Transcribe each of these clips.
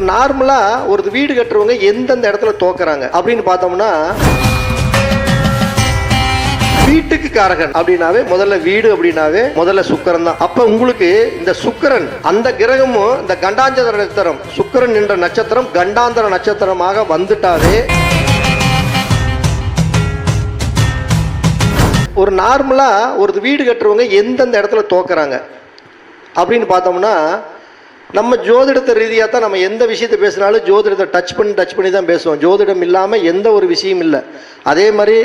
ஒரு நார்மலா ஒரு வீடு கட்டுறவங்க எந்தெந்த இடத்துல தோக்குறாங்க அப்படின்னு பார்த்தோம்னா வீட்டுக்கு காரகன் அப்படின்னாவே முதல்ல வீடு அப்படின்னாவே முதல்ல சுக்கரன் தான். அப்ப உங்களுக்கு இந்த சுக்கிரன் அந்த கிரகமும் இந்த கண்டாஞ்சதர நட்சத்திரம் சுக்கிரன் என்ற நட்சத்திரம் கண்டாந்தர நட்சத்திரமாக வந்துட்டாவே ஒரு நார்மலா ஒரு வீடு கட்டுறவங்க எந்தெந்த இடத்துல தோக்குறாங்க அப்படின்னு பார்த்தோம்னா நம்ம ஜோதிடத்தை ரீதியாக தான் நம்ம எந்த விஷயத்தை பேசினாலும் ஜோதிடத்தை டச் பண்ணி டச் பண்ணி தான் பேசுவோம். ஜோதிடம் இல்லாமல் எந்த ஒரு விஷயம் இல்லை. அதே மாதிரி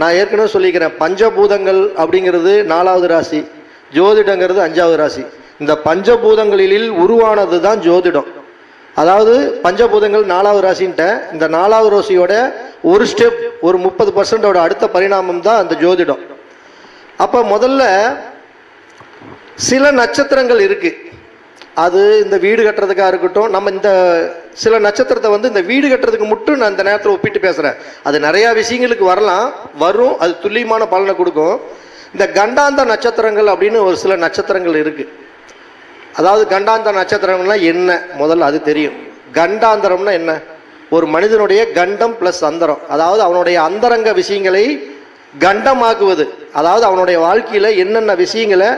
நான் ஏற்கனவே சொல்லிக்கிறேன் பஞ்சபூதங்கள் அப்படிங்கிறது நாலாவது ராசி ஜோதிடங்கிறது அஞ்சாவது ராசி. இந்த பஞ்சபூதங்களில் உருவானது தான் ஜோதிடம். அதாவது பஞ்சபூதங்கள் நாலாவது ராசின்ட்டேன். இந்த நாலாவது ராசியோட ஒரு ஸ்டெப் ஒரு முப்பது பர்சன்டோட அடுத்த பரிணாமம் தான் அந்த ஜோதிடம். அப்போ முதல்ல சில நட்சத்திரங்கள் இருக்குது அது இந்த வீடு கட்டுறதுக்காக இருக்கட்டும் நம்ம இந்த சில நட்சத்திரத்தை வந்து இந்த வீடு கட்டுறதுக்கு மட்டும் நான் இந்த நேரத்தில் ஒப்பிட்டு பேசுகிறேன் அது நிறையா விஷயங்களுக்கு வரலாம் வரும் அது துல்லியமான பலனை கொடுக்கும். இந்த கண்டாந்த நட்சத்திரங்கள் அப்படின்னு ஒரு சில நட்சத்திரங்கள் இருக்குது அதாவது கண்டாந்த நட்சத்திரங்கள்லாம் என்ன? முதல்ல அது தெரியும். கண்டாந்தரம்னா என்ன? ஒரு மனிதனுடைய கண்டம் ப்ளஸ் அந்தரம். அதாவது அவனுடைய அந்தரங்க விஷயங்களை கண்டமாக்குவது. அதாவது அவனுடைய வாழ்க்கையில் என்னென்ன விஷயங்களை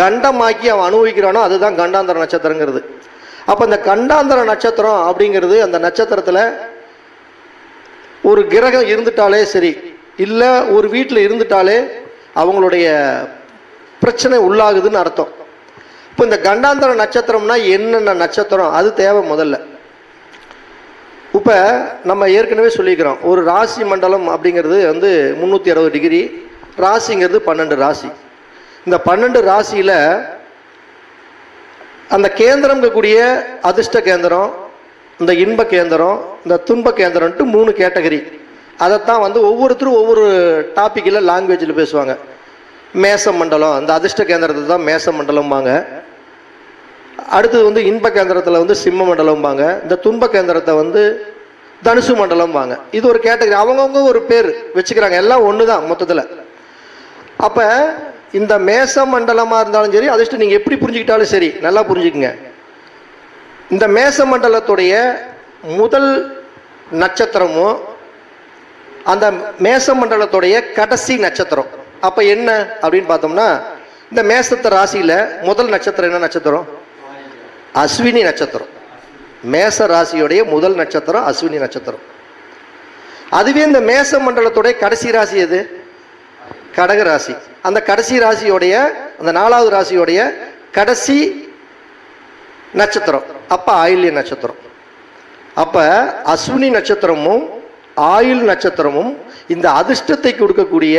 கண்டமாக்கி அவன் அனுபவிக்கிறானோ அதுதான் கண்டாந்தர நட்சத்திரங்கிறது. அப்போ இந்த கண்டாந்தர நட்சத்திரம் அப்படிங்கிறது அந்த நட்சத்திரத்தில் ஒரு கிரகம் இருந்துட்டாலே சரி இல்லை ஒரு வீட்டில் இருந்துட்டாலே அவங்களுடைய பிரச்சனை உள்ளாகுதுன்னு அர்த்தம். இப்போ இந்த கண்டாந்தர நட்சத்திரம்னா என்னென்ன நட்சத்திரம்? அது தேவை முதல்ல. இப்போ நம்ம ஏற்கனவே சொல்லிக்கிறோம் ஒரு ராசி மண்டலம் அப்படிங்கிறது வந்து முந்நூற்றி அறுபது டிகிரி ராசிங்கிறது பன்னெண்டு ராசி. இந்த பன்னெண்டு ராசியில் அந்த கேந்திரம்ங்கக்கூடிய அதிர்ஷ்ட கேந்திரம் இந்த இன்ப கேந்திரம் இந்த துன்ப கேந்திரன்ட்டு மூணு கேட்டகரி. அதைத்தான் வந்து ஒவ்வொருத்தரும் ஒவ்வொரு டாப்பிக்கில் லாங்குவேஜில் பேசுவாங்க. மேச மண்டலம் அந்த அதிர்ஷ்ட கேந்திரத்தை தான் மேச மண்டலம்பாங்க. அடுத்தது வந்து இன்ப கேந்திரத்தில் வந்து சிம்ம மண்டலம்பாங்க. இந்த துன்ப கேந்திரத்தை வந்து தனுசு மண்டலம்பாங்க. இது ஒரு கேட்டகரி. அவங்கவுங்க ஒரு பேர் வச்சுக்கிறாங்க. எல்லாம் ஒன்று தான் மொத்தத்தில். அப்போ இந்த மேச மண்டலமாக இருந்தாலும் சரி அதிர்ஷ்டம் நீங்கள் எப்படி புரிஞ்சுக்கிட்டாலும் சரி நல்லா புரிஞ்சுக்குங்க. இந்த மேச மண்டலத்துடைய முதல் நட்சத்திரமும் அந்த மேச மண்டலத்துடைய கடைசி நட்சத்திரம். அப்போ என்ன அப்படின்னு பார்த்தோம்னா இந்த மேசத்த ராசியில் முதல் நட்சத்திரம் என்ன நட்சத்திரம்? அஸ்வினி நட்சத்திரம். மேச ராசியுடைய முதல் நட்சத்திரம் அஸ்வினி நட்சத்திரம். அதுவே இந்த மேச மண்டலத்துடைய கடைசி ராசி எது? கடக ராசி. அந்த கடைசி ராசியோடைய அந்த நாலாவது ராசியோடைய கடைசி நட்சத்திரம். அப்ப ஆயில்ய நட்சத்திரம். அப்ப அஸ்வினி நட்சத்திரமும் ஆயுள் நட்சத்திரமும் இந்த அதிர்ஷ்டத்தை கொடுக்கக்கூடிய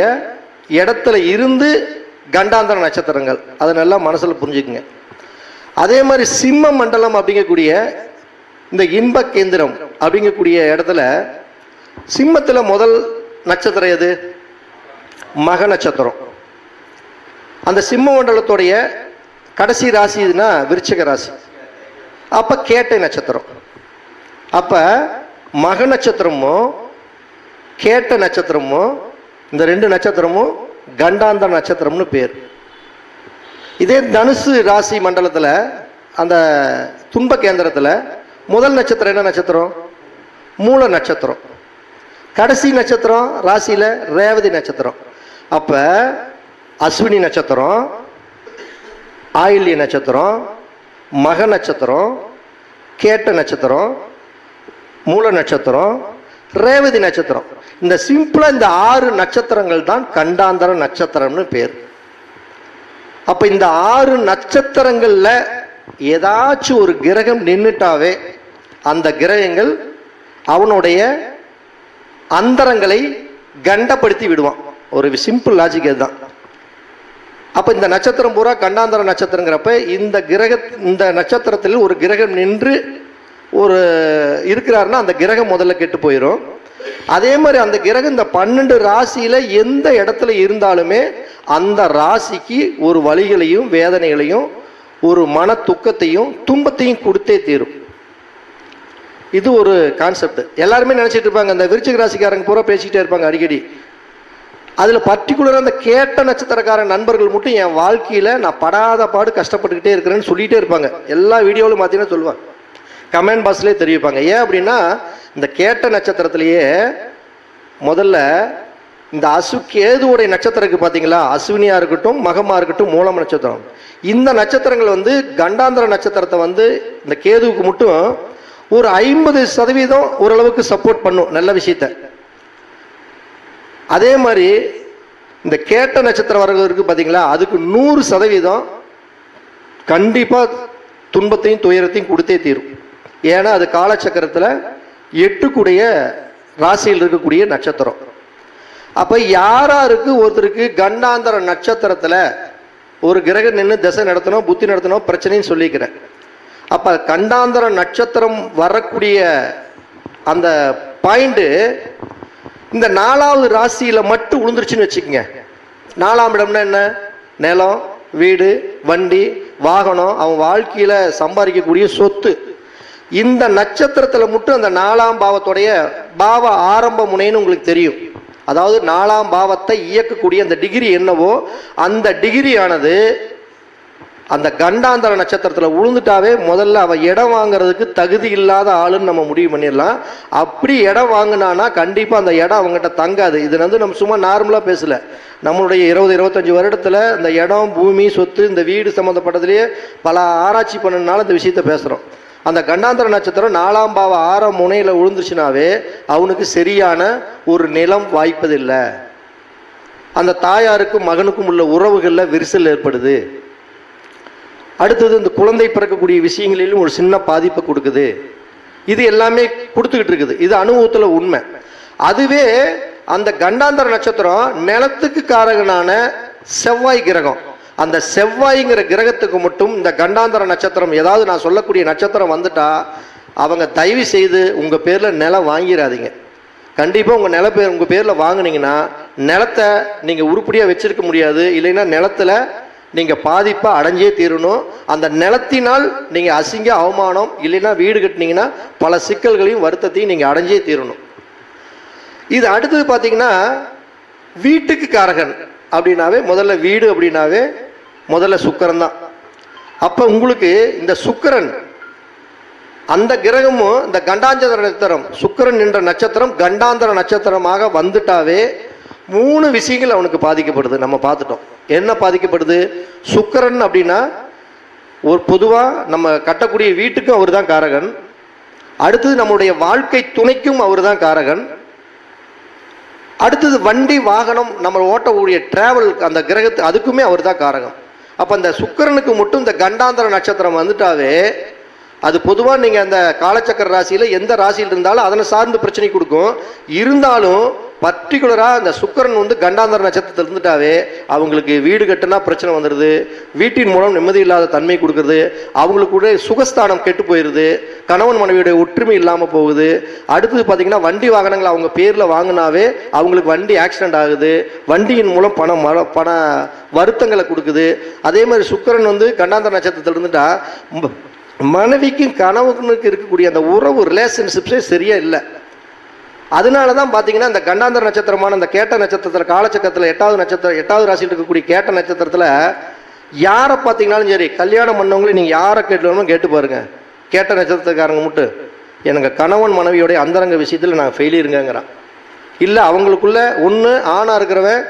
இடத்துல இருந்து கண்டாந்திர நட்சத்திரங்கள். அதை நல்லா மனசில் புரிஞ்சுக்குங்க. அதே மாதிரி சிம்ம மண்டலம் அப்படிங்கக்கூடிய இந்த இன்ப கேந்திரம் அப்படிங்கக்கூடிய இடத்துல சிம்மத்தில் முதல் நட்சத்திரம் எது? மக நட்சத்திரம். அந்த சிம்ம மண்டலத்துடைய கடைசி ராசி இதுனா விருச்சிக ராசி. அப்போ கேட்டை நட்சத்திரம். அப்போ மக நட்சத்திரமும் கேட்ட நட்சத்திரமும் இந்த ரெண்டு நட்சத்திரமும் கண்டாந்த நட்சத்திரம்னு பேர். இதே தனுசு ராசி மண்டலத்தில் அந்த துன்ப கேந்திரத்தில் முதல் நட்சத்திரம் என்ன நட்சத்திரம்? மூல நட்சத்திரம். கடைசி நட்சத்திரம் ராசியில் ரேவதி நட்சத்திரம். அப்போ அஸ்வினி நட்சத்திரம் ஆயில்ய நட்சத்திரம் மக நட்சத்திரம் கேட்ட நட்சத்திரம் மூல நட்சத்திரம் ரேவதி நட்சத்திரம். இந்த சிம்பிளாக இந்த ஆறு நட்சத்திரங்கள் தான் கண்டாந்தர நட்சத்திரம்னு பேர். அப்ப இந்த ஆறு நட்சத்திரங்கள்ல ஏதாச்சும் ஒரு கிரகம் நின்றுட்டாவே அந்த கிரகங்கள் அவனுடைய அந்தரங்களை கண்டப்படுத்தி விடுவான். ஒரு சிம்பிள் லாஜிக் அதுதான். அப்ப இந்த நட்சத்திரம் பூரா கண்டாந்தர நட்சத்திரங்கிறப்ப இந்த கிரக இந்த நட்சத்திரத்தில் ஒரு கிரகம் நின்று ஒரு இருக்கிறாருன்னா அந்த கிரகம் முதல்ல கெட்டு போயிடும் அதே மாதிரி அந்த கிரகம் இந்த பன்னெண்டு ராசியில எந்த இடத்துல இருந்தாலுமே அந்த ராசிக்கு ஒரு வழிகளையும் வேதனைகளையும் ஒரு மன துக்கத்தையும் துன்பத்தையும் கொடுத்தே தீரும். இது ஒரு கான்செப்ட் எல்லாருமே நினச்சிட்டு இருப்பாங்க அந்த விருச்சிக ராசிக்காரங்க பூரா பேசிக்கிட்டே இருப்பாங்க அடிக்கடி. அதில் பர்டிகுலராக அந்த கேட்ட நட்சத்திரக்கார நண்பர்கள் மட்டும் என் வாழ்க்கையில் நான் படாத பாடு கஷ்டப்பட்டுக்கிட்டே இருக்கிறேன்னு சொல்லிகிட்டே இருப்பாங்க. எல்லா வீடியோவிலும் பார்த்தீங்கன்னா சொல்லுவாங்க. கமெண்ட் பாக்ஸ்லேயே தெரிவிப்பாங்க. ஏன் அப்படின்னா இந்த கேட்ட நட்சத்திரத்திலேயே முதல்ல இந்த அசு கேதுவுடைய நட்சத்திரத்துக்கு பார்த்தீங்களா அஸ்வினியாக இருக்கட்டும் மகமாக இருக்கட்டும் மூலம் நட்சத்திரம். இந்த நட்சத்திரங்கள் வந்து கண்டாந்திர நட்சத்திரத்தை வந்து இந்த கேதுவுக்கு மட்டும் ஒரு ஐம்பது சதவீதம் ஓரளவுக்கு சப்போர்ட் பண்ணும் நல்ல விஷயத்த. அதே மாதிரி இந்த கேட்ட நட்சத்திரம் வரது பார்த்தீங்களா அதுக்கு நூறு சதவீதம் கண்டிப்பாக துன்பத்தையும் துயரத்தையும் கொடுத்தே தீரும். ஏன்னா அது காலச்சக்கரத்தில் எட்டுக்குடைய ராசியில் இருக்கக்கூடிய நட்சத்திரம். அப்போ யாராருக்கு ஒருத்தருக்கு கண்டாந்தர நட்சத்திரத்தில் ஒரு கிரகம் நின்று திசை நடத்தணும் புத்தி நடத்தணும் பிரச்சனைன்னு சொல்லிக்கிறேன். அப்போ கண்டாந்தர நட்சத்திரம் வரக்கூடிய அந்த பாயிண்ட்டு இந்த நாலாவது ராசியில் மட்டும் விழுந்துருச்சுன்னு வச்சுக்கோங்க. நாலாம் இடம்னா என்ன? நிலம் வீடு வண்டி வாகனம் அவன் வாழ்க்கையில் சம்பாதிக்கக்கூடிய சொத்து. இந்த நட்சத்திரத்தில் மட்டும் அந்த நாலாம் பாவத்துடைய பாவ ஆரம்ப முனைன்னு உங்களுக்கு தெரியும். அதாவது நாலாம் பாவத்தை இயக்கக்கூடிய அந்த டிகிரி என்னவோ அந்த டிகிரியானது அந்த கண்டாந்தர நட்சத்திரத்தில் விழுந்துட்டாவே முதல்ல அவள் இடம் வாங்குறதுக்கு தகுதி இல்லாத ஆளுன்னு நம்ம முடிவு பண்ணிடலாம். அப்படி இடம் வாங்கினானா கண்டிப்பாக அந்த இடம் அவங்ககிட்ட தங்காது. இது வந்து நம்ம சும்மா நார்மலாக பேசலை. நம்மளுடைய இருபது இருபத்தஞ்சி வருடத்தில் இந்த இடம் பூமி சொத்து இந்த வீடு சம்மந்தப்பட்டதுலேயே பல ஆராய்ச்சி பண்ணனால இந்த விஷயத்த பேசுகிறோம் அந்த கண்டாந்தர நட்சத்திரம் நாலாம் பாவ ஆறாம் முனையில் விழுந்துச்சுனாவே அவனுக்கு சரியான ஒரு நிலம் வாய்ப்பதில்லை. அந்த தாயாருக்கும் மகனுக்கும் உள்ள உறவுகளில் விரிசல் ஏற்படுது. அடுத்தது இந்த குழந்தை பிறக்கக்கூடிய விஷயங்களிலும் ஒரு சின்ன பாதிப்பை கொடுக்குது. இது எல்லாமே கொடுத்துக்கிட்டு இருக்குது. இது அனுபவத்தில் உண்மை. அதுவே அந்த கண்டாந்தர நட்சத்திரம் நிலத்துக்கு காரகனான செவ்வாய் கிரகம். அந்த செவ்வாய்ங்கிற கிரகத்துக்கு மட்டும் இந்த கண்டாந்தர நட்சத்திரம் ஏதாவது நான் சொல்லக்கூடிய நட்சத்திரம் வந்துட்டா அவங்க தயவு செய்து உங்கள் பேரில் நிலம் வாங்கிடாதீங்க கண்டிப்பாக உங்கள் நில பேர் உங்கள் பேரில் வாங்குனீங்கன்னா நிலத்தை நீங்கள் உருப்படியாக வச்சுருக்க முடியாது. இல்லைன்னா நிலத்துல நீங்கள் பாதிப்பாக அடைஞ்சே தீரணும். அந்த நிலத்தினால் நீங்கள் அசிங்க அவமானம் இல்லைன்னா வீடு கட்டினீங்கன்னா பல சிக்கல்களையும் வருத்தத்தையும் நீங்கள் அடைஞ்சே தீரணும். இது அடுத்தது பார்த்தீங்கன்னா வீட்டுக்கு காரகன் அப்படின்னாவே முதல்ல வீடு அப்படின்னாவே முதல்ல சுக்கரன் தான். அப்போ உங்களுக்கு இந்த சுக்கிரன் அந்த கிரகமும் இந்த கண்டாந்தர நட்சத்திரம் சுக்கிரன் என்ற நட்சத்திரம் கண்டாந்தர நட்சத்திரமாக வந்துட்டாவே மூணு விஷயங்கள் அவனுக்கு பாதிக்கப்படுது. நம்ம பார்த்துட்டோம். என்ன பாதிக்கப்படுது? சுக்கிரன் அப்படின்னா ஒரு பொதுவாக நம்ம கட்டக்கூடிய வீட்டுக்கும் அவர் தான் காரகன். அடுத்தது நம்முடைய வாழ்க்கை துணைக்கும் அவர் தான் காரகன். அடுத்தது வண்டி வாகனம் நம்ம ஓட்டக்கூடிய டிராவல் அந்த கிரகத்து அதுக்குமே அவர் தான் காரகம். அப்போ இந்த சுக்கிரனுக்கு மட்டும் இந்த கண்டாந்தர நட்சத்திரம் வந்துட்டாவே அது பொதுவாக நீங்கள் அந்த காலச்சக்கர ராசியில் எந்த ராசியில் இருந்தாலும் அதனை சார்ந்து பிரச்சனை கொடுக்கும். இருந்தாலும் பர்டிகுலராக அந்த சுக்கரன் வந்து கண்டாந்தர நட்சத்திரத்தில் இருந்துட்டாவே அவங்களுக்கு வீடு கட்டுனா பிரச்சனை வந்துடுது வீட்டின் மூலம் நிம்மதி இல்லாத தன்மை கொடுக்குறது. அவங்களுக்கு கூட சுகஸ்தானம் கெட்டு போயிடுது கணவன் மனைவியுடைய ஒற்றுமை இல்லாமல் போகுது. அடுத்தது பார்த்திங்கன்னா வண்டி வாகனங்கள் அவங்க பேரில் வாங்கினாவே அவங்களுக்கு வண்டி ஆக்சிடெண்ட் ஆகுது. வண்டியின் மூலம் பணம் பண வருத்தங்களை கொடுக்குது. அதே மாதிரி சுக்கரன் வந்து கண்டாந்தர நட்சத்திரத்தில் இருந்துட்டா மனைவிக்கும் கணவனுக்கு இருக்கக்கூடிய அந்த உறவு ரிலேஷன்ஷிப்ஸே சரியா இல்லை. அதனால தான் பார்த்தீங்கன்னா இந்த கண்டாந்தர நட்சத்திரமான அந்த கேட்ட நட்சத்திரத்தில் காலச்சக்கரத்தில் எட்டாவது நட்சத்திரம் எட்டாவது ராசியில் இருக்கக்கூடிய கேட்ட நட்சத்திரத்தில் யாரை பார்த்தீங்கனாலும் சரி கல்யாணம் பண்ணவங்களே நீங்கள் யாரை கேட்டாலும் கேட்டு பாருங்கள் கேட்ட நட்சத்திரக்காரங்க மட்டும். எனக்கு கணவன் மனைவியோடைய அந்தரங்க விஷயத்தில் நான் ஃபெயிலியருங்கிறான் இல்லை அவங்களுக்குள்ள ஒன்று ஆணாக இருக்கிறவன்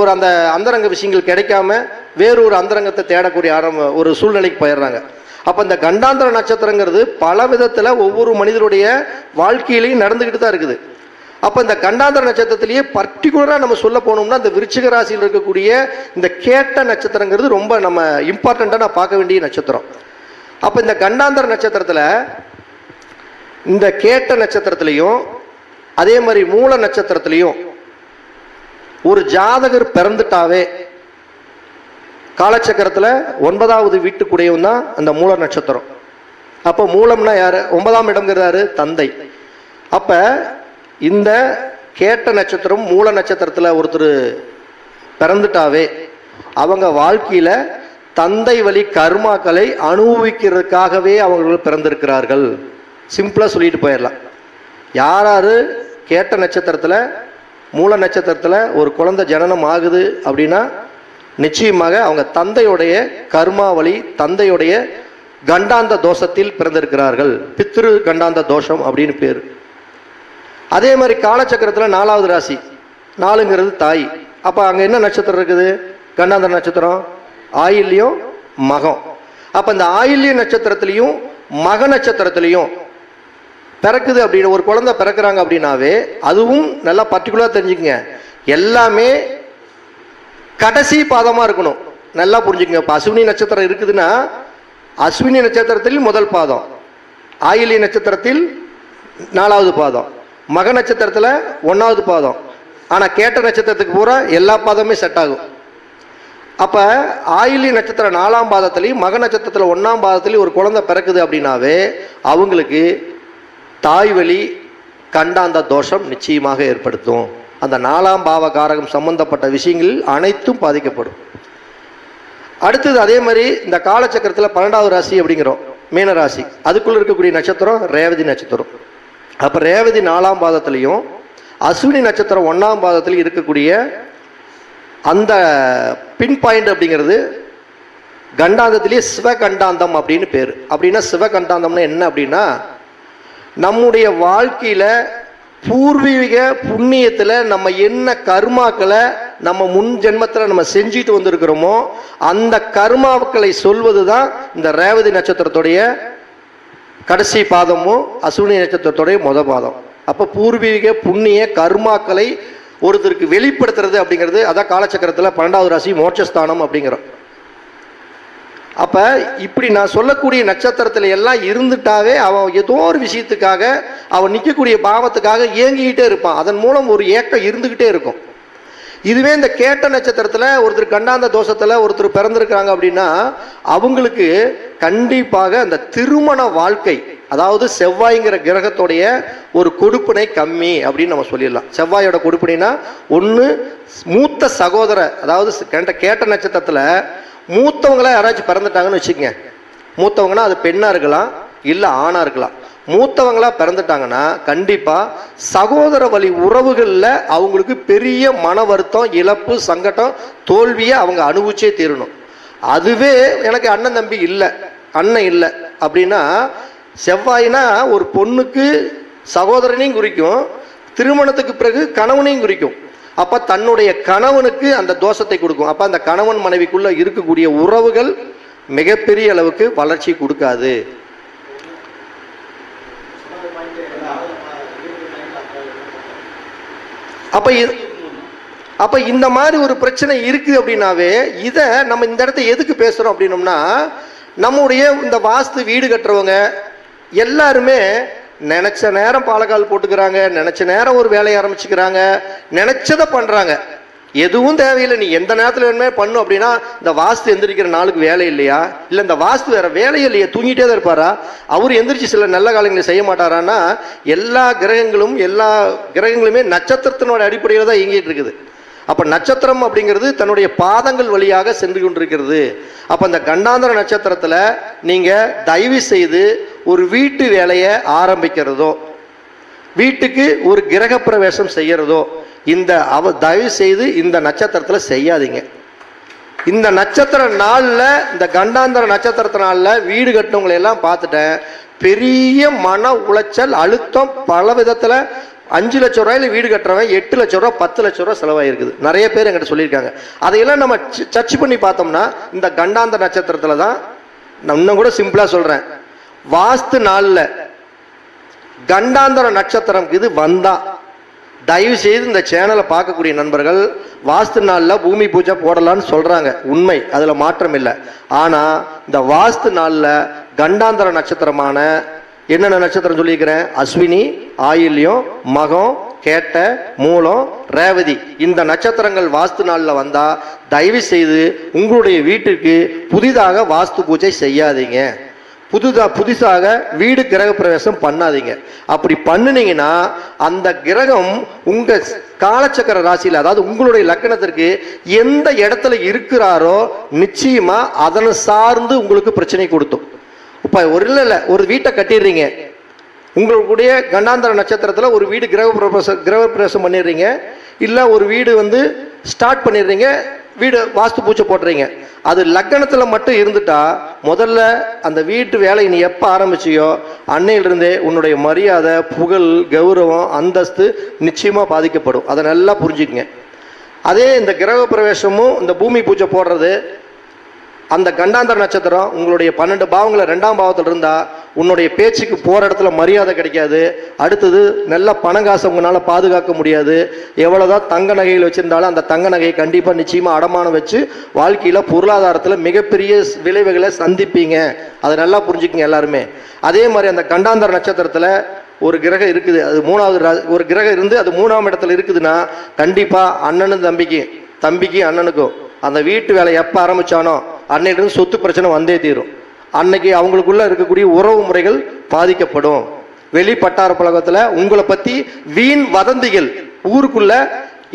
ஒரு அந்த அந்தரங்க விஷயங்கள் கிடைக்காம வேறு ஒரு அந்தரங்கத்தை தேடக்கூடிய ஆரம்ப ஒரு சூழ்நிலைக்கு போயிடுறாங்க. அப்போ இந்த கண்டாந்திர நட்சத்திரங்கிறது பல விதத்தில் ஒவ்வொரு மனிதருடைய வாழ்க்கையிலையும் நடந்துக்கிட்டு தான் இருக்குது. அப்போ இந்த கண்டாந்திர நட்சத்திரத்திலேயே பர்டிகுலராக நம்ம சொல்ல போனோம்னா இந்த விருச்சிக ராசியில் இருக்கக்கூடிய இந்த கேட்ட நட்சத்திரங்கிறது ரொம்ப நம்ம இம்பார்ட்டண்ட்டாக நான் பார்க்க வேண்டிய நட்சத்திரம். அப்போ இந்த கண்டாந்தர நட்சத்திரத்தில் இந்த கேட்ட நட்சத்திரத்துலேயும் அதே மாதிரி மூல நட்சத்திரத்துலேயும் ஒரு ஜாதகர் பிறந்துட்டாவே காலச்சக்கரத்தில் ஒன்பதாவது வீட்டுக்குடையவன் தான் அந்த மூல நட்சத்திரம். அப்போ மூலம்னா யார்? ஒன்பதாம் இடம்ங்கிறாரு தந்தை. அப்போ இந்த கேட்ட நட்சத்திரம் மூல நட்சத்திரத்தில் ஒருத்தர் பிறந்துட்டாவே அவங்க வாழ்க்கையில் தந்தை வழி கர்மாக்களை அனுபவிக்கிறதுக்காகவே அவர்கள் பிறந்திருக்கிறார்கள். சிம்பிளாக சொல்லிட்டு போயிடலாம். யாரார்? கேட்ட நட்சத்திரத்தில் மூல நட்சத்திரத்தில் ஒரு குழந்தை ஜனனம் ஆகுது அப்படின்னா நிச்சயமாக அவங்க தந்தையுடைய கர்மாவளி தந்தையுடைய கண்டாந்த தோஷத்தில் பிறந்திருக்கிறார்கள். பித்ரு கண்டாந்த தோஷம் அப்படின்னு பேர். அதே மாதிரி காலச்சக்கரத்தில் நாலாவது ராசி. நாலுங்கிறது தாய். அப்போ அங்கே என்ன நட்சத்திரம் இருக்குது? கண்டாந்த நட்சத்திரம் ஆயில்யம் மகம். அப்போ இந்த ஆயில்ய நட்சத்திரத்துலேயும் மக நட்சத்திரத்துலேயும் பிறக்குது அப்படின்னு ஒரு குழந்தை பிறக்கிறாங்க அப்படின்னாவே அதுவும் நல்லா பர்டிகுலராக தெரிஞ்சுக்கங்க. எல்லாமே கடைசி பாதமாக இருக்கணும். நல்லா புரிஞ்சுக்கங்க. இப்போ அஸ்வினி நட்சத்திரம் இருக்குதுன்னா அஸ்வினி நட்சத்திரத்தில் முதல் பாதம். ஆயிலி நட்சத்திரத்தில் நாலாவது பாதம். மக நட்சத்திரத்தில் ஒன்றாவது பாதம். ஆனால் கேட்ட நட்சத்திரத்துக்கு பூரா எல்லா பாதமே செட் ஆகும். அப்போ ஆயிலி நட்சத்திரம் நாலாம் பாதத்துலேயும் மக நட்சத்திரத்தில் ஒன்றாம் பாதத்துலேயும் ஒரு குழந்தை பிறக்குது அப்படின்னாவே அவங்களுக்கு தாய் வழி கண்டாந்த தோஷம் நிச்சயமாக ஏற்படுத்தும். அந்த நாலாம் பாவ காரகம் சம்பந்தப்பட்ட விஷயங்கள் அனைத்தும் பாதிக்கப்படும். அடுத்தது அதே மாதிரி இந்த காலச்சக்கரத்தில் பன்னெண்டாவது ராசி அப்படிங்கிறோம். மீன ராசி. அதுக்குள்ளே இருக்கக்கூடிய நட்சத்திரம் ரேவதி நட்சத்திரம். அப்போ ரேவதி நாலாம் பாதத்துலேயும் அஸ்வினி நட்சத்திரம் ஒன்றாம் பாதத்திலையும் இருக்கக்கூடிய அந்த பின் பாயிண்ட் அப்படிங்கிறது கண்டாந்தத்திலேயே சிவகண்டாந்தம் அப்படின்னு பேர். அப்படின்னா சிவகண்டாந்தம்னா என்ன அப்படின்னா நம்முடைய வாழ்க்கையில் பூர்வீக புண்ணியத்தில் நம்ம என்ன கர்மாக்களை நம்ம முன் ஜென்மத்தில் நம்ம செஞ்சுட்டு வந்திருக்கிறோமோ அந்த கர்மாக்களை சொல்வது தான் இந்த ரேவதி நட்சத்திரத்துடைய கடைசி பாதமும் அசுவினி நட்சத்திரத்துடைய முத பாதம். அப்போ பூர்வீக புண்ணிய கர்மாக்களை ஒருத்தருக்கு வெளிப்படுத்துறது அப்படிங்கிறது அதான் காலச்சக்கரத்தில் பன்னெண்டாவது ராசி மோட்சஸ்தானம் அப்படிங்கிறோம். அப்போ இப்படி நான் சொல்லக்கூடிய நட்சத்திரத்தில் எல்லாம் இருந்துட்டாவே அவன் ஏதோ ஒரு விஷயத்துக்காக அவன் நிற்கக்கூடிய பாவத்துக்காக இயங்கிக்கிட்டே இருப்பான். அதன் மூலம் ஒரு ஏக்கம் இருந்துக்கிட்டே இருக்கும். இதுவே இந்த கேட்ட நட்சத்திரத்தில் ஒருத்தர் கண்டாந்த தோஷத்தில் ஒருத்தர் பிறந்திருக்கிறாங்க அப்படின்னா அவங்களுக்கு கண்டிப்பாக அந்த திருமண வாழ்க்கை அதாவது செவ்வாய்ங்கிற கிரகத்துடைய ஒரு கொடுப்பினை கம்மி அப்படின்னு நம்ம சொல்லிடலாம். செவ்வாயோட கொடுப்பினைனா ஒன்று மூத்த சகோதர அதாவது கேட்ட கேட்ட நட்சத்திரத்தில் மூத்தவங்களாம் யாராச்சும் பிறந்துட்டாங்கன்னு வச்சுக்கோங்க. மூத்தவங்கன்னா அது பெண்ணாக இருக்கலாம் இல்லை ஆணாக இருக்கலாம். மூத்தவங்களாக பிறந்துட்டாங்கன்னா கண்டிப்பாக சகோதர வழி உறவுகளில் அவங்களுக்கு பெரிய மன வருத்தம் இழப்பு சங்கடம் தோல்வியை அவங்க அனுபவிச்சே தீரணும். அதுவே எனக்கு அண்ணன் தம்பி இல்லை அண்ணன் இல்லை அப்படின்னா செவ்வாயினா ஒரு பொண்ணுக்கு சகோதரனையும் குறிக்கும் திருமணத்துக்கு பிறகு கணவனையும் குறிக்கும். அப்போ தன்னுடைய கணவனுக்கு அந்த தோஷத்தை கொடுக்கும். அப்போ அந்த கணவன் மனைவிக்குள்ளே இருக்கக்கூடிய உறவுகள் மிகப்பெரிய அளவுக்கு வளர்ச்சி கொடுக்காது. அப்போ இது அப்போ இந்த மாதிரி ஒரு பிரச்சனை இருக்குது அப்படின்னாவே இதை நம்ம இந்த இடத்த எதுக்கு பேசுகிறோம் அப்படின்னோம்னா நம்முடைய இந்த வாஸ்து வீடு கட்டுறவங்க எல்லாருமே நினச்ச நேரம் பாலக்கால் போட்டுக்கிறாங்க நினச்ச நேரம் ஒரு வேலையை ஆரம்பிச்சுக்கிறாங்க நினச்சதை பண்ணுறாங்க எதுவும் தேவையில்லை. நீ எந்த நேரத்தில் வேணுமே பண்ணும் அப்படின்னா இந்த வாஸ்து எந்திரிக்கிற நாளுக்கு வேலை இல்லையா? இல்லை இந்த வாஸ்து வேற வேலையே இல்லையா தூங்கிட்டே தான் இருப்பாரா? அவர் எந்திரிச்சு சில நல்ல காலங்களை செய்ய மாட்டாரான்னா எல்லா கிரகங்களும் எல்லா கிரகங்களுமே நட்சத்திரத்தினோட அடிப்படையில் தான் இயங்கிட்டு இருக்குது. அப்போ நட்சத்திரம் அப்படிங்கிறது தன்னுடைய பாதங்கள் வழியாக சென்று கொண்டிருக்கிறது. அப்போ அந்த கண்டாந்திர நட்சத்திரத்தில் நீங்கள் தயவு செய்து ஒரு வீட்டு வேலையை ஆரம்பிக்கிறதோ வீட்டுக்கு ஒரு கிரகப்பிரவேசம் செய்கிறதோ இந்த அவ தயவு செய்து இந்த நட்சத்திரத்தில் செய்யாதீங்க. இந்த நட்சத்திர நாளில் இந்த கண்டாந்திர நட்சத்திரத்து நாளில் வீடு கட்டினவங்களை பார்த்துட்டேன். பெரிய மன உளைச்சல் அழுத்தம் பல விதத்தில் அஞ்சு லட்ச ரூபாயில் வீடு கட்டுறவன் எட்டு லட்ச ரூபா பத்து லட்ச ரூபா செலவாயிருக்குது. நிறைய பேர் எங்கிட்ட சொல்லியிருக்காங்க. அதையெல்லாம் நம்ம சர்ச் பண்ணி பார்த்தோம்னா இந்த கண்டாந்த நட்சத்திரத்தில் தான் நான் இன்னும் கூட சிம்பிளாக சொல்கிறேன் வாஸ்து நாளில் கண்டாந்தர நட்சத்திரம் இது வந்தா. தயவு செய்து இந்த சேனலை பார்க்கக்கூடிய நண்பர்கள் வாஸ்து நாளில் பூமி பூஜை போடலான்னு சொல்கிறாங்க உண்மை அதில் மாற்றம் இல்லை. ஆனால் இந்த வாஸ்து நாளில் கண்டாந்தர நட்சத்திரமான என்னென்ன நட்சத்திரம் சொல்லியிருக்கிறேன்? அஸ்வினி ஆயில்யம் மகம் கேட்ட மூலம் ரேவதி. இந்த நட்சத்திரங்கள் வாஸ்து நாளில் வந்தால் தயவு செய்து உங்களுடைய வீட்டுக்கு புதிதாக வாஸ்து பூஜை செய்யாதீங்க. புதுதா புதுசாக வீடு கிரக பிரவேசம் பண்ணாதீங்க. அப்படி பண்ணுனீங்கன்னா அந்த கிரகம் உங்க காலச்சக்கர ராசியில் அதாவது உங்களுடைய லக்கணத்திற்கு எந்த இடத்துல இருக்கிறாரோ நிச்சயமா அதனை சார்ந்து உங்களுக்கு பிரச்சனை கொடுத்தும். இப்போ ஒரு இல்லை இல்லை ஒரு வீட்டை கட்டிடுறீங்க. உங்களுடைய கண்டாந்தர நட்சத்திரத்தில் ஒரு வீடு கிரக பிரவேசம் கிரக பிரவேசம் பண்ணிடுறீங்க. இல்லை ஒரு வீடு வந்து ஸ்டார்ட் பண்ணிடுறீங்க. வீடு வாஸ்து பூச்சை போடுறீங்க. அது லக்கணத்தில் மட்டும் இருந்துட்டா முதல்ல அந்த வீட்டு வேலை நீ எப்போ ஆரம்பிச்சியோ அன்னையிலிருந்தே உன்னுடைய மரியாதை புகழ் கௌரவம் அந்தஸ்து நிச்சயமாக பாதிக்கப்படும். அதை நல்லா புரிஞ்சுக்கங்க. அதே இந்த கிரக பிரவேசமும் இந்த பூமி பூஜை போடுறது அந்த கண்டாந்தர நட்சத்திரம் உங்களுடைய பன்னெண்டு பாவங்களை ரெண்டாம் பாவத்தில் இருந்தால் உன்னுடைய பேச்சுக்கு போகிற இடத்துல மரியாதை கிடைக்காது. அடுத்தது நல்ல பணம் காசு உங்களால் பாதுகாக்க முடியாது. எவ்வளோதான் தங்க நகைகள் வச்சுருந்தாலும் அந்த தங்க நகையை கண்டிப்பாக நிச்சயமாக அடமானம் வச்சு வாழ்க்கையில் பொருளாதாரத்தில் மிகப்பெரிய விளைவுகளை சந்திப்பீங்க. அதை நல்லா புரிஞ்சுக்கிங்க எல்லாருமே. அதே மாதிரி அந்த கண்டாந்தர நட்சத்திரத்தில் ஒரு கிரகம் இருக்குது. அது மூணாவது ஒரு கிரகம் இருந்து அது மூணாம் இடத்துல இருக்குதுன்னா கண்டிப்பாக அண்ணனும் தம்பிக்கு தம்பிக்கும் அண்ணனுக்கும் அந்த வீட்டு வேலை எப்போ ஆரம்பிச்சானோ அன்னையிலிருந்து சொத்து பிரச்சனை வந்தே தீரும். அன்னைக்கு அவங்களுக்குள்ள இருக்கக்கூடிய உறவு முறைகள் பாதிக்கப்படும். வெளி பட்டார பழக்கத்துல உங்களை பற்றி வீண் வதந்திகள். ஊருக்குள்ள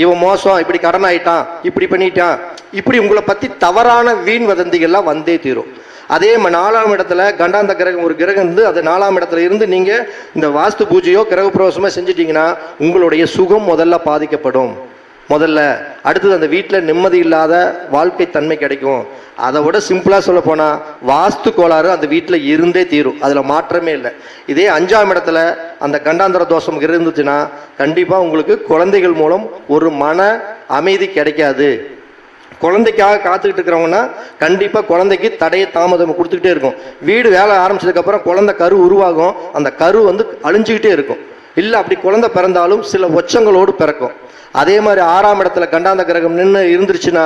இவன் மோசம் இப்படி கடன் ஆயிட்டான் இப்படி பண்ணிட்டான். இப்படி உங்களை பற்றி தவறான வீண் வதந்திகள்லாம் வந்தே தீரும். அதே மாதிரி நாலாம் இடத்துல கண்டாந்த கிரகம் ஒரு கிரகம் இருந்து அது நாலாம் இடத்துல இருந்து நீங்கள் இந்த வாஸ்து பூஜையோ கிரக பிரவேசமோ செஞ்சிட்டிங்கன்னா உங்களுடைய சுகம் முதல்ல பாதிக்கப்படும். முதல்ல அடுத்தது அந்த வீட்டில் நிம்மதி இல்லாத வாழ்க்கை தன்மை கிடைக்கும். அதை விட சிம்பிளாக சொல்ல போனால் வாஸ்து கோளாறு அந்த வீட்டில் இருந்தே தீரும். அதில் மாற்றமே இல்லை. இதே அஞ்சாம் இடத்துல அந்த கண்டாந்தர தோஷம் இருந்துச்சுன்னா கண்டிப்பாக உங்களுக்கு குழந்தைகள் மூலம் ஒரு மன அமைதி கிடைக்காது. குழந்தைக்காக காத்துக்கிட்டு இருக்கிறவங்கன்னா கண்டிப்பாக குழந்தைக்கு தடையை தாமதம் கொடுத்துக்கிட்டே இருக்கும். வீடு வேலை ஆரம்பிச்சதுக்கப்புறம் குழந்தை கரு உருவாகும். அந்த கரு வந்து அழிஞ்சுக்கிட்டே இருக்கும். இல்லை அப்படி குழந்தை பிறந்தாலும் சில ஒச்சங்களோடு பிறக்கும். அதே மாதிரி ஆறாம் இடத்துல கண்டாந்த கிரகம் நின்று இருந்துருச்சுன்னா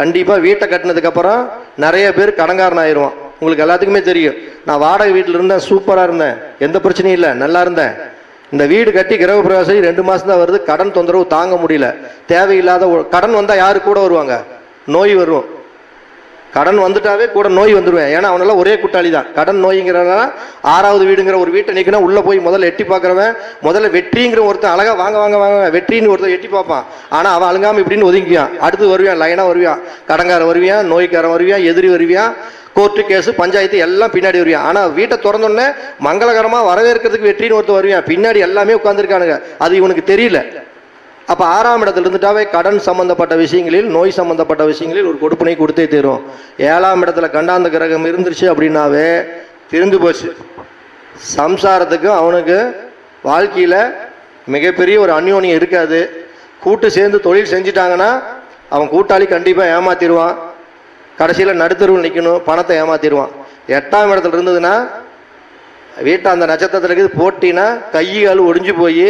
கண்டிப்பாக வீட்டை கட்டினதுக்கப்புறம் நிறைய பேர் கடங்காரன் ஆயிடுவான் உங்களுக்கு எல்லாத்துக்குமே தெரியும். நான் வாடகை வீட்டில் இருந்தேன் சூப்பராக இருந்தேன். எந்த பிரச்சனையும் இல்லை நல்லா இருந்தேன். இந்த வீடு கட்டி கிரக பிரவேசம் ரெண்டு மாதம் தான் வருது. கடன் தொந்தரவு தாங்க முடியல. தேவையில்லாத கடன் வந்தால் யாரு கூட வருவாங்க? நோய் வரும். கடன் வந்துட்டாவே கூட நோய் வந்துடுவேன் ஏன்னா அவனெல்லாம் ஒரே குட்டாளி தான் கடன் நோய்ங்கிறனால ஆறாவது வீடுங்கிற ஒரு வீட்டை நிற்கணும் உள்ளே போய் முதல்ல எட்டி பார்க்குறவன் முதல்ல வெற்றிங்கிற ஒருத்தன் அழகாக வாங்க வாங்க வாங்க வெற்றின்னு ஒருத்தன் எட்டி பார்ப்பான். ஆனால் அவன் அழுங்காம இப்படின்னு ஒதுங்கியான் அடுத்து வருவான் லைனாக வருவான் கடன்காரன் வருவான் நோய்க்காரன் வருவான் எதிரி வருவான் கோர்ட்டு கேஸு பஞ்சாயத்து எல்லாம் பின்னாடி வருவான் ஆனால் வீட்டை திறந்தோடனே மங்களகரமாக வரவேற்கிறதுக்கு வெற்றின்னு ஒருத்தர் வருவான் பின்னாடி எல்லாமே உட்காந்துருக்கானுங்க அது இவனுக்கு தெரியல. அப்போ ஆறாம் இடத்துல இருந்துட்டாவே கடன் சம்மந்தப்பட்ட விஷயங்களில் நோய் சம்மந்தப்பட்ட விஷயங்களில் ஒரு கொடுப்பினை கொடுத்தே தீரும். ஏழாம் இடத்துல கண்டாந்த கிரகம் இருந்துருச்சு அப்படின்னாவே திருந்து போச்சு. சம்சாரத்துக்கும் அவனுக்கு வாழ்க்கையில் மிகப்பெரிய ஒரு அந்யோன்யம் இருக்காது. கூட்டு சேர்ந்து தொழில் செஞ்சிட்டாங்கன்னா அவன் கூட்டாளி கண்டிப்பாக ஏமாத்திடுவான். கடைசியில் நடுத்தருவில் நிற்கணும் பணத்தை ஏமாத்திடுவான். எட்டாம் இடத்துல இருந்ததுன்னா வீட்டை அந்த நட்சத்திரத்தில் இருக்குது போட்டினா கை கால் ஒடிஞ்சு போய்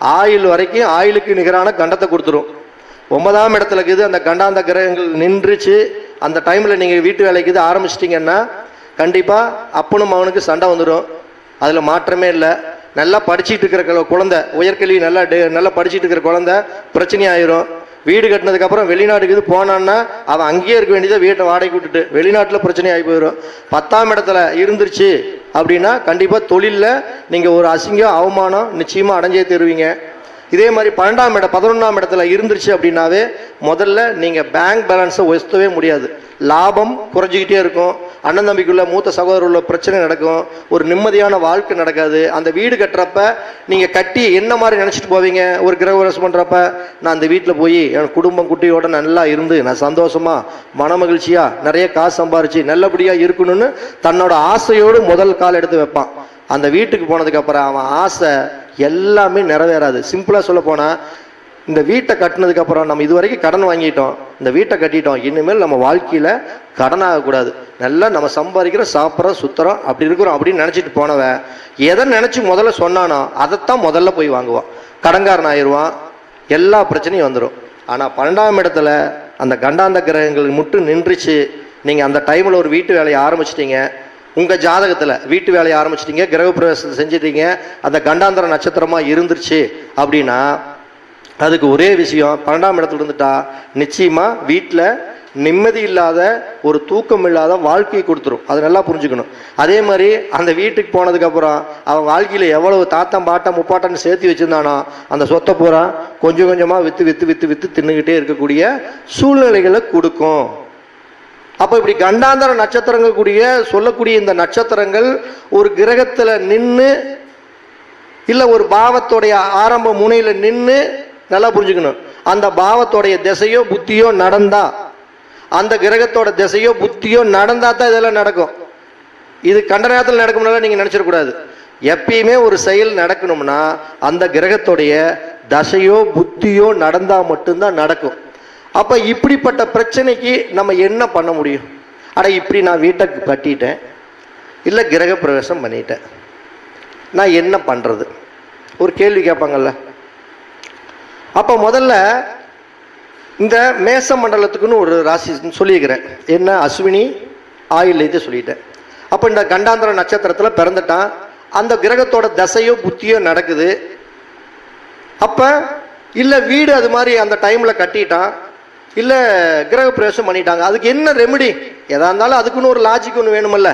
ஆயில் வரைக்கும் ஆயிலுக்கு நிகரான கண்டத்தை கொடுத்துரும். ஒன்பதாம் இடத்துல இருக்குது அந்த கண்டாந்த கிரகங்கள் நின்றுச்சு. அந்த டைமில் நீங்கள் வீட்டு வேலைக்கு இது ஆரம்பிச்சிட்டிங்கன்னா கண்டிப்பாக அப்பனும் அவனுக்கு சண்டை வந்துடும் அதில் மாற்றமே இல்லை. நல்லா படிச்சுட்டு இருக்கிற கு- குழந்தை உயர்கல்வி நல்லா டே- நல்லா படிச்சிட்டு இருக்கிற குழந்தை பிரச்சனை ஆயிரும் வீடு கட்டினதுக்கப்புறம் வெளிநாட்டுக்கு இது போனான்னா அவன் அங்கேயே இருக்க வேண்டியதை வீட்டை வாடகை விட்டுட்டு வெளிநாட்டில் பிரச்சனை ஆகி போயிடும் பத்தாம் இடத்துல இருந்துருச்சு. அப்படின்னா கண்டிப்பாக தொழிலில் நீங்கள் ஒரு அசிங்கம் அவமானம் நிச்சயமாக அடைஞ்சே தருவீங்க. இதே மாதிரி பன்னெண்டாம் இடம் பதினொன்றாம் இடத்துல இருந்துருச்சு அப்படின்னாவே முதல்ல நீங்கள் பேங்க் பேலன்ஸை உயர்த்தவே முடியாது. லாபம் குறைஞ்சிக்கிட்டே இருக்கும். அண்ணன் தம்பிக்குள்ள மூத்த சகோதரர் உள்ள பிரச்சனை நடக்கும். ஒரு நிம்மதியான வாழ்க்கை நடக்காது. அந்த வீடு கட்டுறப்ப நீங்கள் கட்டி என்ன மாதிரி நினச்சிட்டு போவீங்க? ஒரு கிரகவாசம் பண்ணுறப்ப நான் அந்த வீட்டில் போய் என் குடும்பம் குட்டியோட நல்லா இருந்து நான் சந்தோஷமாக மனமகிழ்ச்சியாக நிறைய காசு சம்பாரிச்சு நல்லபடியாக இருக்கணும்னு தன்னோட ஆசையோடு முதல் கால் எடுத்து வைப்பான். அந்த வீட்டுக்கு போனதுக்கப்புறம் அவன் ஆசை எல்லாமே நிறைவேறாது. சிம்பிளாக சொல்ல போனால் இந்த வீட்டை கட்டினதுக்கு அப்புறம் நம்ம இது வரைக்கும் கடன் வாங்கிட்டோம். இந்த வீட்டை கட்டிட்டோம். இனிமேல் நம்ம வாழ்க்கையில கடன் ஆகக்கூடாது நல்லா நம்ம சம்பாதிக்கிறோம் சாப்பிட்றோம் சுற்றுறோம் அப்படி இருக்கிறோம் அப்படின்னு நினைச்சிட்டு போனவன் எதை நினைச்சு முதல்ல சொன்னானோ அதைத்தான் முதல்ல போய் வாங்குவான். கடன்காரன் ஆயிடுவான். எல்லா பிரச்சனையும் வந்துடும் ஆனா பன்னெண்டாம் இடத்துல அந்த கண்டாந்த கிரகங்கள் முட்டு நின்றுச்சு. நீங்க அந்த டைம்ல ஒரு வீட்டு வேலையை ஆரம்பிச்சிட்டீங்க. உங்க ஜாதகத்துல வீட்டு வேலையை ஆரம்பிச்சிட்டீங்க. கிரக பிரவேசத்தை செஞ்சிட்டீங்க. அந்த கண்டாந்தர நட்சத்திரமா இருந்துருச்சு அப்படின்னா அதுக்கு ஒரே விஷயம் பன்னெண்டாம் இடத்துல இருந்துட்டா நிச்சயமா வீட்டில் நிம்மதி இல்லாத ஒரு தூக்கம் இல்லாத வாழ்க்கையை கொடுத்துரும். அது நல்லா புரிஞ்சுக்கணும். அதே மாதிரி அந்த வீட்டுக்கு போனதுக்கப்புறம் அவன் வாழ்க்கையில் எவ்வளவு தாத்தம் பாட்டம் முப்பாட்டம்னு சேர்த்து வச்சுருந்தானோ அந்த சொத்தை பூரா கொஞ்சம் கொஞ்சமாக விற்று விற்று விற்று விற்று தின்னுக்கிட்டே இருக்கக்கூடிய சூழ்நிலைகளை கொடுக்கும். அப்போ இப்படி கண்டாந்தர நட்சத்திரங்கள் கூடிய சொல்லக்கூடிய இந்த நட்சத்திரங்கள் ஒரு கிரகத்தில் நின்று இல்லை ஒரு பாவத்தோடைய ஆரம்ப முனையில் நின்று நல்லா புரிஞ்சுக்கணும். அந்த பாவத்தோடைய திசையோ புத்தியோ நடந்தா அந்த கிரகத்தோட திசையோ புத்தியோ நடந்தா தான் இதெல்லாம் நடக்கும். இது கண்ட நேரத்தில் நடக்கும்னால நீங்கள் நினச்சிடக்கூடாது எப்பயுமே ஒரு செயல் நடக்கணும்னா அந்த கிரகத்துடைய தசையோ புத்தியோ நடந்தால் மட்டும்தான் நடக்கும். அப்போ இப்படிப்பட்ட பிரச்சனைக்கு நம்ம என்ன பண்ண முடியும்? அட இப்படி நான் வீட்டை கட்டிட்டேன். இல்லை கிரக பிரவேசம் பண்ணிட்டேன். நான் என்ன பண்ணுறது ஒரு கேள்வி கேட்பாங்கல்ல? அப்போ முதல்ல இந்த மேச மண்டலத்துக்குன்னு ஒரு ராசி சொல்லியிருக்கிறேன். என்ன? அஸ்வினி ஆயில் இது சொல்லிட்டேன். அப்போ இந்த கண்டாந்திர நட்சத்திரத்தில் பிறந்துட்டான். அந்த கிரகத்தோட தசையோ புத்தியோ நடக்குது. அப்போ இல்லை வீடு அது மாதிரி அந்த டைமில் கட்டிட்டான். இல்லை கிரக பிரவேசம் பண்ணிட்டாங்க. அதுக்கு என்ன ரெமெடி எதா இருந்தாலும் அதுக்குன்னு ஒரு லாஜிக் ஒன்று வேணுமல்ல.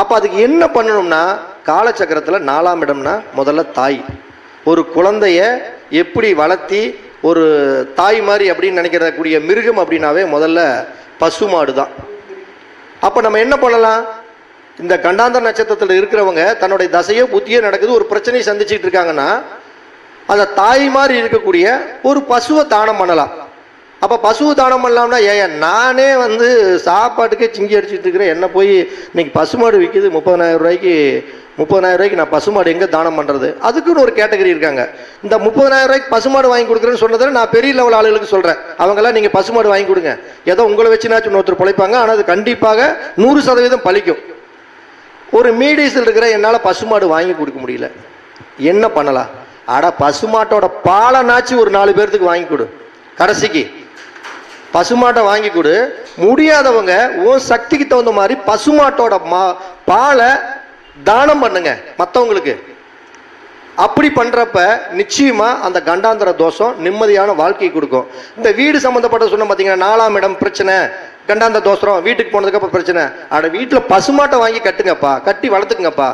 அப்போ அதுக்கு என்ன பண்ணணும்னா காலச்சக்கரத்தில் நாலாம் இடம்னா முதல்ல தாய். ஒரு குழந்தைய எப்படி வளர்த்தி ஒரு தாய் மாதிரி அப்படின்னு நினைக்கிறக்கூடிய மிருகம் அப்படின்னாவே முதல்ல பசுமாடு தான் அப்போ நம்ம என்ன பண்ணலாம்? இந்த கண்டாந்த நட்சத்திரத்தில் இருக்கிறவங்க தன்னுடைய தசையோ புத்தியோ நடக்குது ஒரு பிரச்சனையை சந்திச்சுட்டு இருக்காங்கன்னா அந்த தாய் மாதிரி இருக்கக்கூடிய ஒரு பசுவை தானம் பண்ணலாம். அப்போ பசு தானம் பண்ணலாம்னா ஏன் நானே வந்து சாப்பாட்டுக்கே சிங்கி அடிச்சுட்டு இருக்கிறேன். என்ன போய் இன்னைக்கு பசுமாடு விற்கிது முப்பதனாயிரம் ரூபாய்க்கு முப்பதனாயிரம் ரூபாய்க்கு நான் பசுமாடு எங்கே தானம் பண்ணுறது அதுக்குன்னு ஒரு கேட்டகரி இருக்காங்க. இந்த முப்பதனாயிரம் ரூபாய்க்கு பசுமாடு வாங்கி கொடுக்குறேன்னு சொன்னதை நான் பெரிய லெவல் ஆளுகளுக்கு சொல்கிறேன் அவங்கெல்லாம் நீங்கள் பசுமாடு வாங்கி கொடுங்க. ஏதோ உங்களை வச்சுனாச்சும் இன்னொருத்தர் பிழைப்பாங்க. ஆனால் அது கண்டிப்பாக நூறு சதவீதம் பழிக்கும். ஒரு மீடியஸில் இருக்கிற என்னால் பசுமாடு வாங்கி கொடுக்க முடியல. என்ன பண்ணலாம்? அட பசுமாட்டோட பாலைனாச்சு ஒரு நாலு பேர்த்துக்கு வாங்கி கொடு. கடைசிக்கு. பசுமாட்டை வாங்கி கொடு. முடியாதவங்க உன் சக்திக்கு தகுந்த மாதிரி பசுமாட்டோட மா பாலை தானம் பண்ணுங்க மற்றவங்களுக்கு அப்படி பண்ணுறப்ப நிச்சயமாக அந்த கண்டாந்தர தோஷம் நிம்மதியான வாழ்க்கை கொடுக்கும். இந்த வீடு சம்மந்தப்பட்ட சொன்ன பார்த்தீங்கன்னா நாலாம் இடம் பிரச்சனை கண்டாந்த தோசரம் வீட்டுக்கு போனதுக்கப்புறம் பிரச்சனை. அட வீட்டில் பசுமாட்டை வாங்கி கட்டுங்கப்பா கட்டி வளர்த்துக்குங்கப்பா.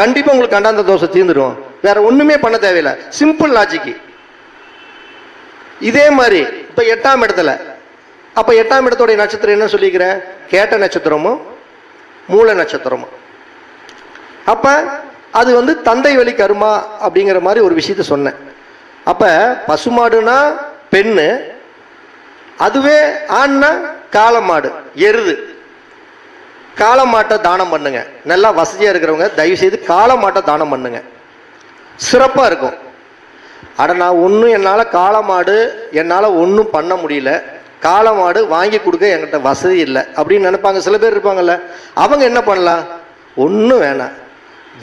கண்டிப்பாக உங்களுக்கு கண்டாந்த தோசை தீர்ந்துடும் வேற ஒன்றுமே பண்ண தேவையில்லை. சிம்பிள் லாஜிக்கு இதே மாதிரி இப்போ எட்டாம் இடத்துல அப்போ எட்டாம் இடத்துடைய நட்சத்திரம் என்ன சொல்லிக்கிறேன் கேட்ட நட்சத்திரமும் மூல நட்சத்திரமும் அப்போ அது வந்து தந்தை வழி கருமா அப்படிங்கிற மாதிரி ஒரு விஷயத்த சொன்னேன். அப்போ பசுமாடுனா பெண்ணு அதுவே ஆண்னா காளமாடு எருது. காளமாட்டை தானம் பண்ணுங்க. நல்லா வசதியாக இருக்கிறவங்க தயவு செய்து காளமாட்டை தானம் பண்ணுங்க. சிறப்பாக இருக்கும். அட நான் ஒன்றும் என்னால் காளமாடு என்னால் ஒன்றும் பண்ண முடியல. காளமாடு வாங்கி கொடுக்க என்கிட்ட வசதி இல்லை அப்படின்னு நினைப்பாங்க. சில பேர் இருப்பாங்கல்ல அவங்க என்ன பண்ணலாம்? ஒன்றும் வேணாம்.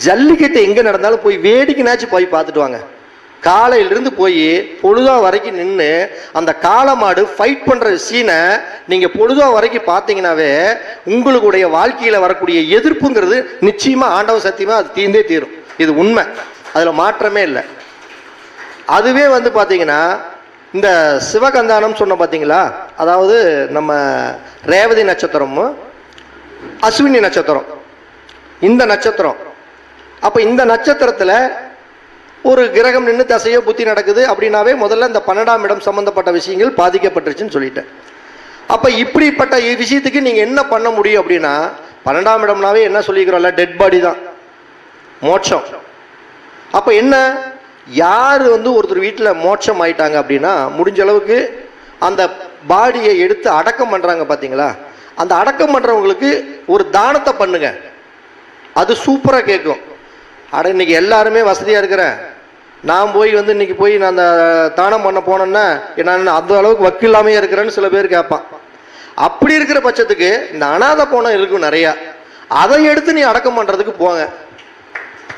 ஜல்லிக்கட்டு எங்கே நடந்தாலும் போய் வேடிக்கைனாச்சும் போய் பார்த்துட்டு வாங்க. காலையிலிருந்து போய் பொழுதா வரைக்கும் நின்று அந்த காளமாடு ஃபைட் பண்ணுற சீனை நீங்கள் பொழுதா வரைக்கும் பார்த்தீங்கன்னாவே உங்களுடைய வாழ்க்கையில் வரக்கூடிய எதிர்ப்புங்கிறது நிச்சயமாக ஆண்டவ சத்தியமாக அது தீர்ந்தே தீரும். இது உண்மை. அதில் மாற்றமே இல்லை. அதுவே வந்து பார்த்தீங்கன்னா இந்த சிவகந்தானம் சொன்ன பார்த்தீங்களா அதாவது நம்ம ரேவதி நட்சத்திரமும் அஸ்வினி நட்சத்திரம். இந்த நட்சத்திரம். அப்போ இந்த நட்சத்திரத்தில் ஒரு கிரகம் நின்று தசையோ புத்தி நடக்குது அப்படின்னாவே முதல்ல இந்த பன்னெண்டாம் இடம் சம்மந்தப்பட்ட விஷயங்கள் பாதிக்கப்பட்டுருச்சுன்னு சொல்லிட்டேன். அப்போ இப்படிப்பட்ட விஷயத்துக்கு நீங்கள் என்ன பண்ண முடியும் அப்படின்னா பன்னெண்டாம் இடம்னாவே என்ன சொல்லிக்கிறோம்ல? டெட் பாடி தான். மோட்சம். அப்போ என்ன? யார் வந்து ஒருத்தர் வீட்டில் மோட்சம் ஆயிட்டாங்க அப்படின்னா முடிஞ்ச அளவுக்கு அந்த பாடியை எடுத்து அடக்கம் பண்ணுறாங்க பார்த்தீங்களா அந்த அடக்கம் பண்ணுறவங்களுக்கு ஒரு தானத்தை பண்ணுங்க. அது சூப்பராக கேட்கும். அட இன்னைக்கு எல்லாருமே வசதியாக இருக்கிறேன் நான் போய் வந்து இன்னைக்கு போய் நான் அந்த தானம் பண்ண போனேன்னா நான் அந்த அளவுக்கு வக்கில்லாமே இருக்கிறேன்னு சில பேர் கேட்பான். அப்படி இருக்கிற பட்சத்துக்கு இந்த அனாதை போனம் இருக்கும் நிறையா. அதை எடுத்து நீ அடக்கம் பண்ணுறதுக்கு போங்க.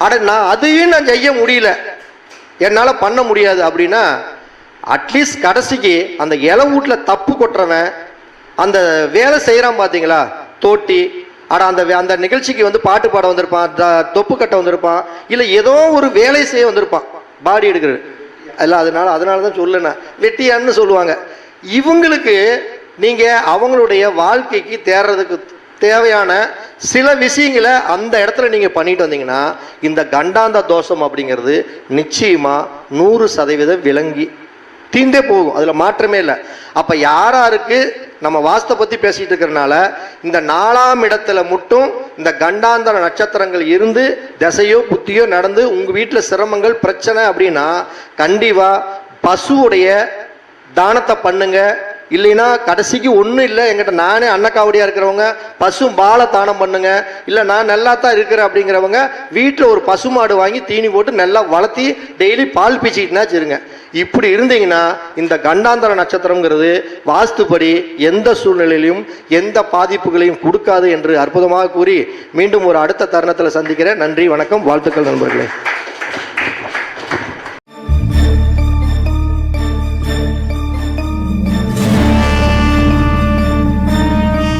அட நான் அதையும் நான் செய்ய முடியல. என்னால் பண்ண முடியாது அப்படின்னா அட்லீஸ்ட் கடைசிக்கு அந்த இலை வீட்டில் தப்பு கொட்டுறவன் அந்த வேலை செய்கிறான் பார்த்தீங்களா தோட்டி ஆனால் அந்த வே- அந்த நிகழ்ச்சிக்கு வந்து பாட்டு பாட வந்திருப்பான் த- தொப்பு கட்ட வந்திருப்பான் இல்லை ஏதோ ஒரு வேலை செய்ய வந்திருப்பான் பாடி எடுக்கிறது. இல்லை அதனால அதனால தான் சொல்லுனேன் வெட்டியான்னு சொல்லுவாங்க. இவங்களுக்கு நீங்கள் அவங்களுடைய வாழ்க்கைக்கு தேர்றதுக்கு தேவையான சில விஷயங்களை அந்த இடத்துல நீங்கள் பண்ணிட்டு வந்தீங்கன்னா இந்த கண்டாந்த தோஷம் அப்படிங்கிறது நிச்சயமாக நூறு சதவீதம் விளங்கி தீந்தே போகும். அதில் மாற்றமே இல்லை. அப்போ யாராருக்கு நம்ம வாஸ்தை பற்றி பேசிகிட்டு இருக்கிறனால இந்த நாலாம் இடத்துல மட்டும் இந்த கண்டாந்தர நட்சத்திரங்கள் இருந்து திசையோ புத்தியோ நடந்து உங்கள் வீட்டில் சிரமங்கள் பிரச்சனை அப்படின்னா கண்டிப்பாக பசுவுடைய தானத்தை பண்ணுங்கள் இல்லைன்னா கடைசிக்கு ஒன்றும் இல்லை. எங்கிட்ட நானே அன்னக்காவடியாக இருக்கிறவங்க பசும் பாலை தானம் பண்ணுங்க. இல்லை நான் நல்லா தான் இருக்கிறேன் அப்படிங்கிறவங்க வீட்டில் ஒரு பசுமாடு வாங்கி தீனி போட்டு நல்லா வளர்த்தி டெய்லி பால் பீச்சிக்கிட்டுனா வச்சுருங்க. இப்படி இருந்தீங்கன்னா இந்த கண்டாந்தர நட்சத்திரங்கிறது வாஸ்துப்படி எந்த சூழ்நிலையிலும் எந்த பாதிப்புகளையும் கொடுக்காது என்று அற்புதமாக கூறி மீண்டும் ஒரு அடுத்த தருணத்தில் சந்திக்கிறேன். நன்றி வணக்கம் வாழ்த்துக்கள் நண்பர்களே.